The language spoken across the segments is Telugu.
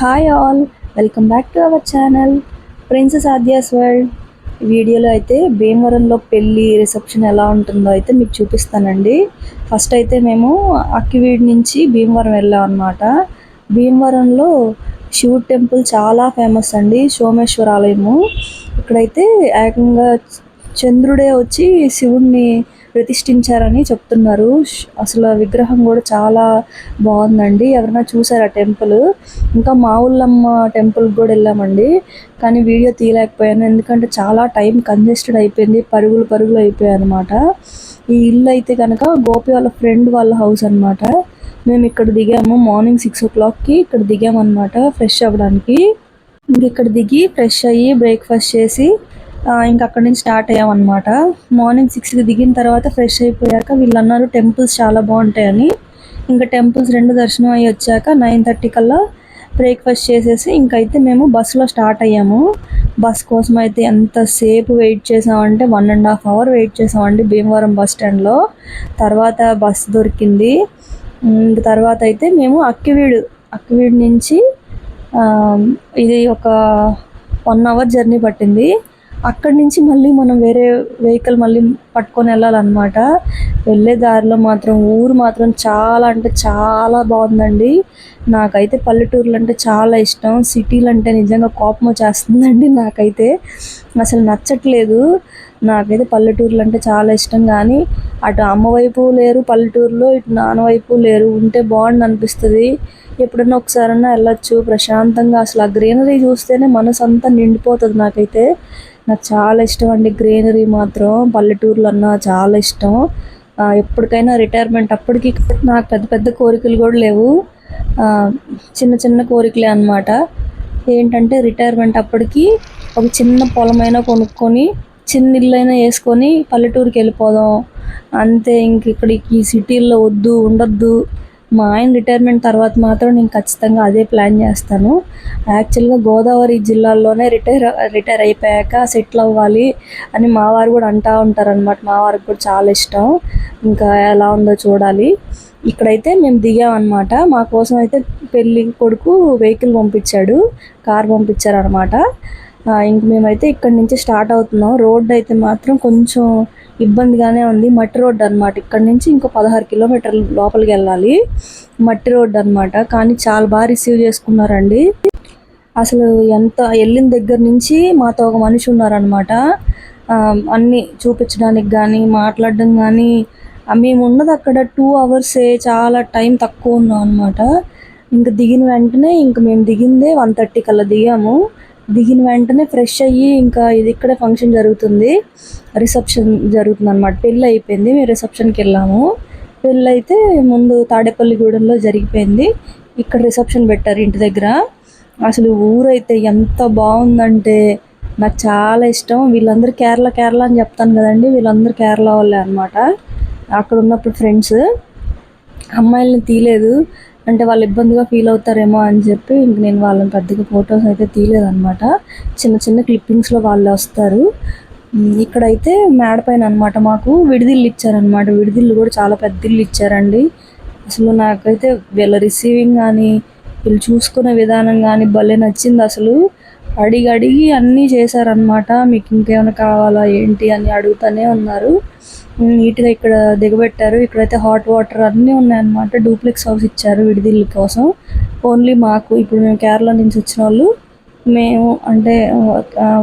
Hi all welcome back to our channel princess Aadya's world వీడియోలో అయితే భీమవరంలో పెళ్ళి రిసెప్షన్ ఎలా ఉంటుందో అయితే మీకు చూపిస్తానండి. ఫస్ట్ అయితే మేము అక్కివీడి నుంచి భీమవరం వెళ్ళాం అనమాట భీమవరంలో శివుడు టెంపుల్ చాలా ఫేమస్ అండి సోమేశ్వర ఆలయము. ఇక్కడైతే ఏకంగా చంద్రుడే వచ్చి శివుణ్ణి ప్రతిష్ఠించారని చెప్తున్నారు. అసలు విగ్రహం కూడా చాలా బాగుందండి. ఎవరైనా చూసారా టెంపుల్? ఇంకా మా ఊళ్ళమ్మ టెంపుల్ కూడా వెళ్ళామండి. కానీ వీడియో తీయలేకపోయాను. ఎందుకంటే చాలా టైం కంజెస్టెడ్ అయిపోయింది. పరుగులు పరుగులు అయిపోయాయి అనమాట ఈ ఇల్లు అయితే కనుక గోపి వాళ్ళ ఫ్రెండ్ వాళ్ళ హౌస్ అనమాట మేము ఇక్కడ దిగాము. మార్నింగ్ సిక్స్ ఓ క్లాక్కి ఇక్కడ దిగామన్నమాట ఫ్రెష్ అవ్వడానికి. ఇంక ఇక్కడ దిగి ఫ్రెష్ అయ్యి బ్రేక్ఫాస్ట్ చేసి ఇంకా అక్కడి నుంచి స్టార్ట్ అయ్యామన్నమాట. మార్నింగ్ సిక్స్కి దిగిన తర్వాత ఫ్రెష్ అయిపోయాక వీళ్ళు అన్నారు టెంపుల్స్ చాలా బాగుంటాయని. ఇంకా టెంపుల్స్ రెండు దర్శనం అయ్యి వచ్చాక నైన్ థర్టీ కల్లా బ్రేక్ఫాస్ట్ చేసేసి ఇంకైతే మేము బస్సులో స్టార్ట్ అయ్యాము. బస్ కోసం అయితే ఎంతసేపు వెయిట్ చేసామంటే one and half hour wait చేసామండి భీమవరం బస్ స్టాండ్లో తర్వాత బస్ దొరికింది. తర్వాత అయితే మేము అక్కివీడు అక్కివీడు నుంచి ఇది ఒక వన్ అవర్ జర్నీ పట్టింది. అక్కడి నుంచి మళ్ళీ మనం వేరే వెహికల్ మళ్ళీ పట్టుకొని వెళ్ళాలన్నమాట. వెళ్ళే దారిలో మాత్రం ఊరు మాత్రం చాలా అంటే చాలా బాగుందండి. నాకైతే పల్లెటూర్లు అంటే చాలా ఇష్టం. సిటీలు అంటే నిజంగా కోపం వచ్చేస్తుందండి నాకైతే. అసలు నచ్చట్లేదు. నాకైతే పల్లెటూర్లు అంటే చాలా ఇష్టం కానీ అటు అమ్మ వైపు లేరు పల్లెటూరులో ఇటు నాన్న వైపు లేరు. ఉంటే బాగుండు అనిపిస్తుంది. ఎప్పుడన్నా ఒకసారన్నా వెళ్ళొచ్చు. ప్రశాంతంగా అసలు ఆ గ్రీనరీ చూస్తేనే మనసు అంతా నిండిపోతుంది నాకైతే. నాకు చాలా ఇష్టం అండి. గ్రీనరీ మాత్రం పల్లెటూర్లు అన్నా చాలా ఇష్టం. ఎప్పటికైనా రిటైర్మెంట్ అప్పటికి నాకు పెద్ద పెద్ద కోరికలు కూడా లేవు. చిన్న చిన్న కోరికలే అన్నమాట. ఏంటంటే రిటైర్మెంట్ అప్పటికి ఒక చిన్న పొలమైనా కొనుక్కొని చిన్న ఇల్లైనా వేసుకొని పల్లెటూరుకి వెళ్ళిపోదాం. అంతే ఇంక ఇక్కడ ఈ సిటీల్లో వద్దు ఉండొద్దు. మా ఆయన రిటైర్మెంట్ తర్వాత మాత్రం నేను ఖచ్చితంగా అదే ప్లాన్ చేస్తాను. యాక్చువల్గా గోదావరి జిల్లాల్లోనే రిటైర్ రిటైర్ అయిపోయాక సెటిల్ అవ్వాలి అని మా వారు కూడా అంటూ ఉంటారనమాట మా వారికి కూడా చాలా ఇష్టం. ఇంకా ఎలా ఉందో చూడాలి. ఇక్కడైతే మేము దిగామన్నమాట. మా కోసం అయితే పెళ్ళి కొడుకు వెహికల్ పంపించాడు. కార్ పంపించారు అనమాట ఇంక మేమైతే ఇక్కడ నుంచి స్టార్ట్ అవుతున్నాం. రోడ్ అయితే మాత్రం కొంచెం ఇబ్బందిగానే ఉంది. మట్టి రోడ్డు అనమాట ఇక్కడ నుంచి ఇంకో పదహారు కిలోమీటర్లు లోపలికి వెళ్ళాలి. మట్టి రోడ్డు అనమాట కానీ చాలా బాగా రిసీవ్ చేసుకున్నారండి. అసలు ఎంత వెళ్ళిన దగ్గర నుంచి మాతో ఒక మనిషి ఉన్నారనమాట అన్నీ చూపించడానికి కానీ మాట్లాడడం కానీ మేము ఉన్నది అక్కడ టూ అవర్సే చాలా టైం తక్కువ ఉన్నాం అనమాట ఇంకా దిగిన వెంటనే ఇంక మేము దిగిందే వన్ థర్టీ కల్లా దిగాము. దిగిన వెంటనే ఫ్రెష్ అయ్యి ఇంకా ఇది ఇక్కడే ఫంక్షన్ జరుగుతుంది. రిసెప్షన్ జరుగుతుంది అనమాట పెళ్ళి అయిపోయింది. మేము రిసెప్షన్కి వెళ్ళాము. పెళ్ళి అయితే ముందు తాడేపల్లిగూడెంలో జరిగిపోయింది. ఇక్కడ రిసెప్షన్ పెట్టారు ఇంటి దగ్గర. అసలు ఊరైతే ఎంత బాగుందంటే నాకు చాలా ఇష్టం. వీళ్ళందరూ కేరళ కేరళ అని చెప్తాను కదండి. వీళ్ళందరూ కేరళ వాళ్ళే అనమాట అక్కడ ఉన్నప్పుడు ఫ్రెండ్స్ అమ్మాయిల్ని తీయలేదు అంటే వాళ్ళు ఇబ్బందిగా ఫీల్ అవుతారేమో అని చెప్పి ఇంక నేను వాళ్ళని పెద్దగా ఫొటోస్ అయితే తీయలేదనమాట చిన్న చిన్న క్లిప్పింగ్స్లో వాళ్ళు వస్తారు. ఇక్కడైతే మేడపైన అనమాట మాకు విడిదిల్లు ఇచ్చారనమాట విడిదిల్లు కూడా చాలా పెద్ద ఇల్లు ఇచ్చారండి. అసలు నాకైతే వీళ్ళ రిసీవింగ్ కానీ వీళ్ళు చూసుకునే విధానం కానీ భలే నచ్చింది అసలు. అడిగి అడిగి అన్నీ చేశారనమాట మీకు ఇంకేమైనా కావాలా? ఏంటి? అని అడుగుతూనే ఉన్నారు. నీట్గా ఇక్కడ దిగబెట్టారు. ఇక్కడైతే హాట్ వాటర్ అన్నీ ఉన్నాయన్నమాట. డూప్లెక్స్ హౌస్ ఇచ్చారు విడిదిల్లు కోసం. ఓన్లీ మాకు ఇప్పుడు మేము కేరళ నుంచి వచ్చిన వాళ్ళు మేము అంటే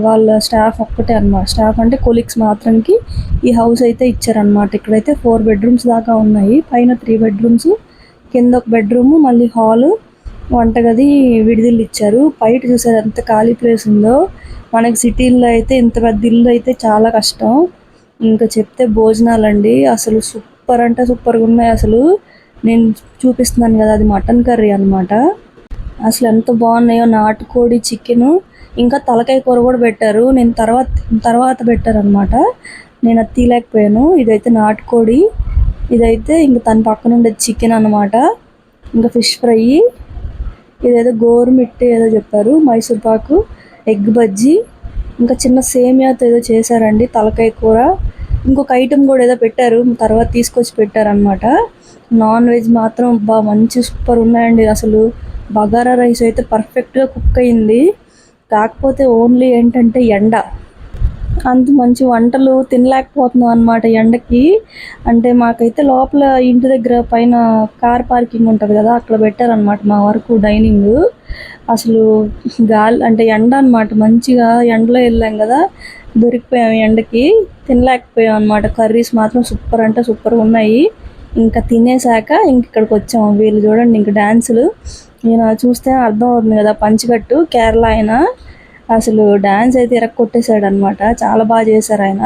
వాళ్ళ స్టాఫ్ ఒక్కటే అన్నమాట. స్టాఫ్ అంటే కొలీగ్స్ మాత్రంకి ఈ హౌస్ అయితే ఇచ్చారనమాట ఇక్కడైతే ఫోర్ బెడ్రూమ్స్ దాకా ఉన్నాయి. పైన త్రీ బెడ్రూమ్స్ కింద ఒక బెడ్రూమ్ మళ్ళీ హాలు వంటగది విడిదిల్లు ఇచ్చారు. బయట చూసారు ఎంత ఖాళీ ప్లేస్ ఉందో. మనకి సిటీల్లో అయితే ఇంత పెద్ద ఇల్లు అయితే చాలా కష్టం. ఇంకా చెప్తే భోజనాలండి. అసలు సూపర్ అంటే సూపర్గా ఉన్నాయి. అసలు నేను చూపిస్తున్నాను కదా అది మటన్ కర్రీ అనమాట అసలు ఎంత బాగున్నాయో నాటుకోడి చికెన్ ఇంకా తలకాయ కూర కూడా పెట్టారు. నేను తర్వాత తర్వాత పెట్టారనమాట నేను అది తీయలేకపోయాను. ఇదైతే నాటుకోడి. ఇదైతే ఇంకా తన పక్కన ఉండే చికెన్ అనమాట ఇంకా ఫిష్ ఫ్రై. ఇదేదో గోరుమిట్టి ఏదో చెప్పారు మైసూర్ పాకు ఎగ్ బజ్జీ. ఇంకా చిన్న సేమియాతో ఏదో చేశారండి తలకాయ కూర. ఇంకొక ఐటెం కూడా ఏదో పెట్టారు తర్వాత తీసుకొచ్చి పెట్టారనమాట నాన్ వెజ్ మాత్రం బా మంచి సూపర్ ఉన్నాయండి అసలు. బగారా రైస్ అయితే పర్ఫెక్ట్గా కుక్ అయింది. కాకపోతే ఓన్లీ ఏంటంటే ఎండ. అంత మంచి వంటలు తినలేకపోతున్నాం అనమాట ఎండకి. అంటే మాకైతే లోపల ఇంటి దగ్గర పైన కార్ పార్కింగ్ ఉంటుంది కదా అక్కడ పెట్టారనమాట మా వరకు డైనింగ్. అసలు గాలి అంటే ఎండ అనమాట మంచిగా ఎండలో వెళ్ళాం కదా దొరికిపోయాం ఎండకి. తినలేకపోయాం అనమాట కర్రీస్ మాత్రం సూపర్ అంటే సూపర్ ఉన్నాయి. ఇంకా తినేసాక ఇంక ఇక్కడికి వచ్చాము వీళ్ళు చూడండి ఇంక డ్యాన్సులు నేను చూస్తే అర్థం అవుతుంది కదా పంచికట్టు కేరళ ఆయన అసలు డ్యాన్స్ అయితే ఇరక్కొట్టేశాడు అనమాట చాలా బాగా చేశారు ఆయన.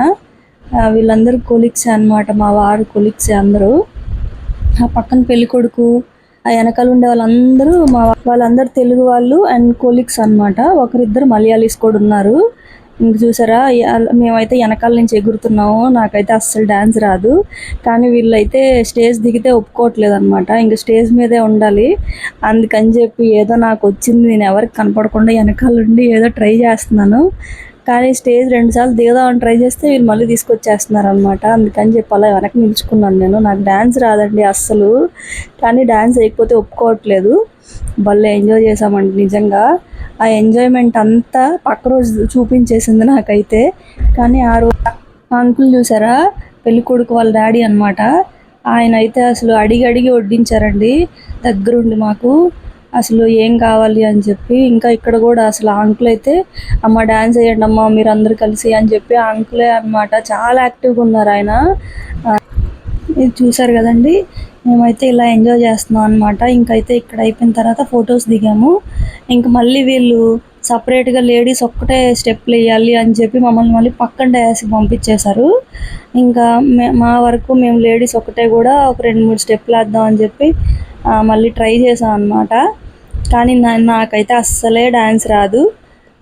వీళ్ళందరూ కొలిక్స్ అన్నమాట. మా వారు కొలిక్స్ అందరూ. ఆ పక్కన పెళ్ళి కొడుకు ఆ వెనకాల ఉండే వాళ్ళందరూ మా వాళ్ళందరూ తెలుగు వాళ్ళు అండ్ కొలిక్స్ అన్నమాట. ఒకరిద్దరు మలయాళీస్ కూడా ఉన్నారు. ఇంక చూసారా మేమైతే వెనకాల నుంచి ఎగురుతున్నాము నాకైతే అస్సలు డ్యాన్స్ రాదు. కానీ వీళ్ళైతే స్టేజ్ దిగితే ఒప్పుకోవట్లేదు అనమాట ఇంక స్టేజ్ మీదే ఉండాలి. అందుకని చెప్పి ఏదో నాకు వచ్చింది నేను ఎవరికి కనపడకుండా వెనకాల ఉండి ఏదో ట్రై చేస్తున్నాను. కానీ స్టేజ్ రెండుసార్లు దిగదామని ట్రై చేస్తే వీళ్ళు మళ్ళీ తీసుకొచ్చేస్తున్నారు అనమాట అందుకని చెప్పి అలా వెనక్కి నిలుచుకున్నాను నేను. నాకు డ్యాన్స్ రాదండి అస్సలు. కానీ డ్యాన్స్ వేయకపోతే ఒప్పుకోవట్లేదు. భలే ఎంజాయ్ చేసామండి నిజంగా. ఆ ఎంజాయ్మెంట్ అంతా పక్క రోజు చూపించేసింది నాకైతే. కానీ ఆ రోజు అంకుల్ చూసారా? పెళ్ళి కొడుకు వాళ్ళ డాడీ అన్నమాట. ఆయన అయితే అసలు అడిగి అడిగి వడ్డించారండి. దగ్గరుండి మాకు. అసలు ఏం కావాలి అని చెప్పి ఇంకా ఇక్కడ కూడా అసలు ఆ అంకుల్ అయితే అమ్మ డ్యాన్స్ వేయండి అమ్మ మీరు అందరు కలిసి అని చెప్పి ఆ అంకులే అన్నమాట. చాలా యాక్టివ్గా ఉన్నారు ఆయన. ఇది చూసారు కదండి మేమైతే ఇలా ఎంజాయ్ చేస్తున్నాం అనమాట ఇంకైతే ఇక్కడ అయిపోయిన తర్వాత ఫొటోస్ దిగాము. ఇంక మళ్ళీ వీళ్ళు సపరేట్గా లేడీస్ ఒక్కటే స్టెప్లు వేయాలి అని చెప్పి మమ్మల్ని మళ్ళీ పక్కన డయాస్కి పంపించేశారు. ఇంకా మే- మా వరకు మేము లేడీస్ ఒకటే కూడా ఒక రెండు మూడు స్టెప్లు వేద్దాం అని చెప్పి మళ్ళీ ట్రై చేసాం అనమాట కానీ నా నాకైతే అస్సలే డ్యాన్స్ రాదు.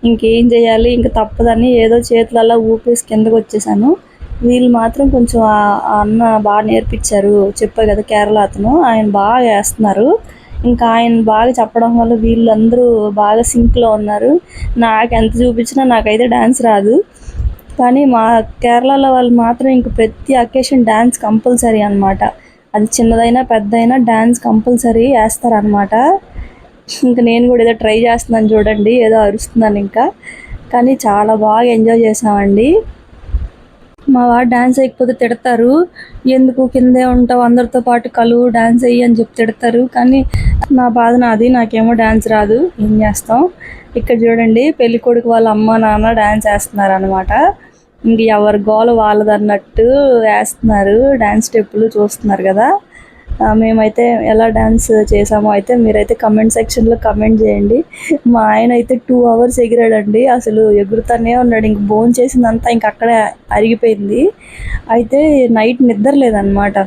ఇంకేం చేయాలి? ఇంకా తప్పదని ఏదో చేతులలో ఊపేసి కిందకు వచ్చేసాను. వీళ్ళు మాత్రం కొంచెం ఆ అన్న బాగా నేర్పించారు. చెప్పా కదా కేరళ అతను. ఆయన బాగా వేస్తున్నారు. ఇంకా ఆయన బాగా చెప్పడం వల్ల వీళ్ళందరూ బాగా సింక్లో ఉన్నారు. నాకు ఎంత చూపించినా నాకైతే డ్యాన్స్ రాదు. కానీ మా కేరళలో వాళ్ళు మాత్రం ఇంక ప్రతి అకేషన్ డ్యాన్స్ కంపల్సరీ అనమాట అది చిన్నదైనా పెద్దదైనా డ్యాన్స్ కంపల్సరీ వేస్తారనమాట ఇంకా నేను కూడా ఏదో ట్రై చేస్తున్నాను చూడండి ఏదో అరుస్తున్నాను ఇంకా. కానీ చాలా బాగా ఎంజాయ్ చేసామండి మా వాడు డ్యాన్స్ వేయకపోతే తిడతారు. ఎందుకు? కిందే ఉంటావు అందరితో పాటు కలువు డ్యాన్స్ వేయి అని చెప్పి తిడతారు. కానీ నా బాధ నాది నాకేమో డ్యాన్స్ రాదు. ఏం చేస్తాం? ఇక్కడ చూడండి పెళ్ళి కొడుకు వాళ్ళ అమ్మ నాన్న డ్యాన్స్ వేస్తున్నారు అనమాట ఇంక ఎవరి గోల వాళ్ళదన్నట్టు వేస్తున్నారు. డ్యాన్స్ స్టెప్పులు చూస్తున్నారు కదా. మేమైతే ఎలా డ్యాన్స్ చేసామో అయితే మీరైతే కమెంట్ సెక్షన్లో కమెంట్ చేయండి. మా ఆయన అయితే టూ అవర్స్ ఎగిరాడండి. అసలు ఎగురుతానే ఉన్నాడు. ఇంక బోన్ చేసిందంతా ఇంక అక్కడే అరిగిపోయింది. అయితే నైట్ నిద్ర లేదనమాట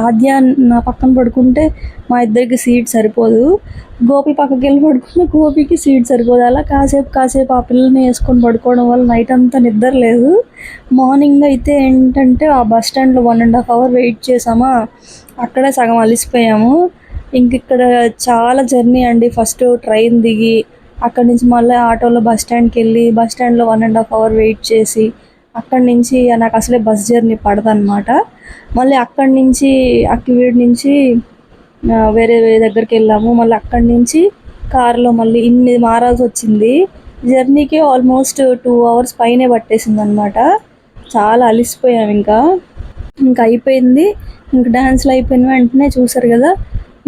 ఆద్య నా పక్కన పడుకుంటే మా ఇద్దరికి సీట్ సరిపోదు. గోపి పక్కకి వెళ్ళి పడుకున్న గోపికి సీట్ సరిపోదు. అలా కాసేపు కాసేపు ఆ పిల్లల్ని వేసుకొని పడుకోవడం వల్ల నైట్ అంతా నిద్ర లేదు. మార్నింగ్ అయితే ఏంటంటే ఆ బస్ స్టాండ్లో one and half hour wait చేసామా అక్కడే సగం అలిసిపోయాము. ఇంక ఇక్కడ చాలా జర్నీ అండి. ఫస్ట్ ట్రైన్ దిగి అక్కడి నుంచి మళ్ళీ ఆటోలో బస్ స్టాండ్కి వెళ్ళి బస్ స్టాండ్లో one and half hour wait చేసి అక్కడి నుంచి నాకు అసలే బస్ జర్నీ పడదనమాట మళ్ళీ అక్కడి నుంచి అక్కివీడి నుంచి వేరే వేరే దగ్గరికి వెళ్ళాము. మళ్ళీ అక్కడి నుంచి కారులో మళ్ళీ ఇన్ని మారాల్సి వచ్చింది. జర్నీకి ఆల్మోస్ట్ టూ అవర్స్ పైనే పట్టేసింది అనమాట చాలా అలిసిపోయాం ఇంకా. ఇంకా అయిపోయింది. ఇంక డ్యాన్స్లు అయిపోయిన వెంటనే చూసారు కదా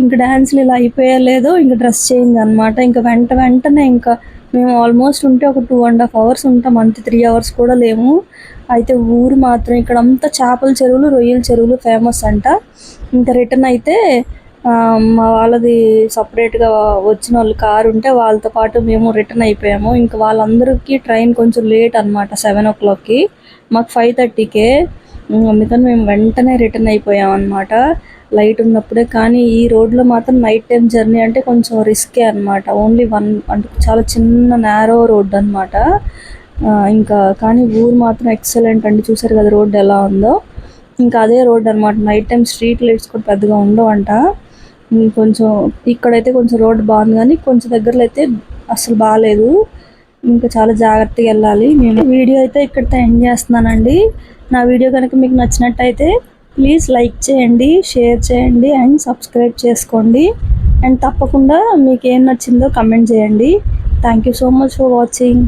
ఇంక డ్యాన్స్లు ఇలా అయిపోయలేదు. ఇంకా ఇంక డ్రెస్ చేంజ్ అనమాట ఇంకా వెంట వెంటనే ఇంకా మేము ఆల్మోస్ట్ ఉంటే ఒక టూ అండ్ హాఫ్ అవర్స్ ఉంటాం. అంతే త్రీ అవర్స్ కూడా లేము. అయితే ఊరు మాత్రం ఇక్కడ అంతా చేపల చెరువులు రొయ్యల చెరువులు ఫేమస్ అంట. ఇంకా రిటర్న్ అయితే మా వాళ్ళది సపరేట్గా వచ్చిన వాళ్ళు కారు ఉంటే వాళ్ళతో పాటు మేము రిటర్న్ అయిపోయాము. ఇంకా వాళ్ళందరికీ ట్రైన్ కొంచెం లేట్ అనమాట సెవెన్ ఓ క్లాక్కి మాకు ఫైవ్ థర్టీకే అందుకని మేము వెంటనే రిటర్న్ అయిపోయాం అనమాట లైట్ ఉన్నప్పుడే కానీ ఈ రోడ్లో మాత్రం నైట్ టైం జర్నీ అంటే కొంచెం రిస్కే అనమాట ఓన్లీ వన్ అంటే చాలా చిన్న నేరో రోడ్ అనమాట ఇంకా కానీ ఊరు మాత్రం ఎక్సలెంట్ అండి. చూసారు కదా రోడ్ ఎలా ఉందో. ఇంకా అదే రోడ్ అనమాట నైట్ టైం స్ట్రీట్ లైట్స్ కూడా పెద్దగా ఉండవంట. ఉమ్, కొంచెం ఇక్కడైతే కొంచెం రోడ్ బాగుంది కానీ కొంచెం దగ్గరలో అయితే అసలు బాగాలేదు ఇంకా చాలా జాగ్రత్తగా వెళ్ళాలి. నేను వీడియో అయితే ఇక్కడితో ఎండ్ చేస్తున్నానండి. నా వీడియో కనుక మీకు నచ్చినట్టయితే ప్లీజ్ లైక్ చేయండి షేర్ చేయండి అండ్ సబ్స్క్రైబ్ చేసుకోండి. అండ్ తప్పకుండా మీకు ఏం నచ్చిందో కమెంట్ చేయండి. Thank you so much for watching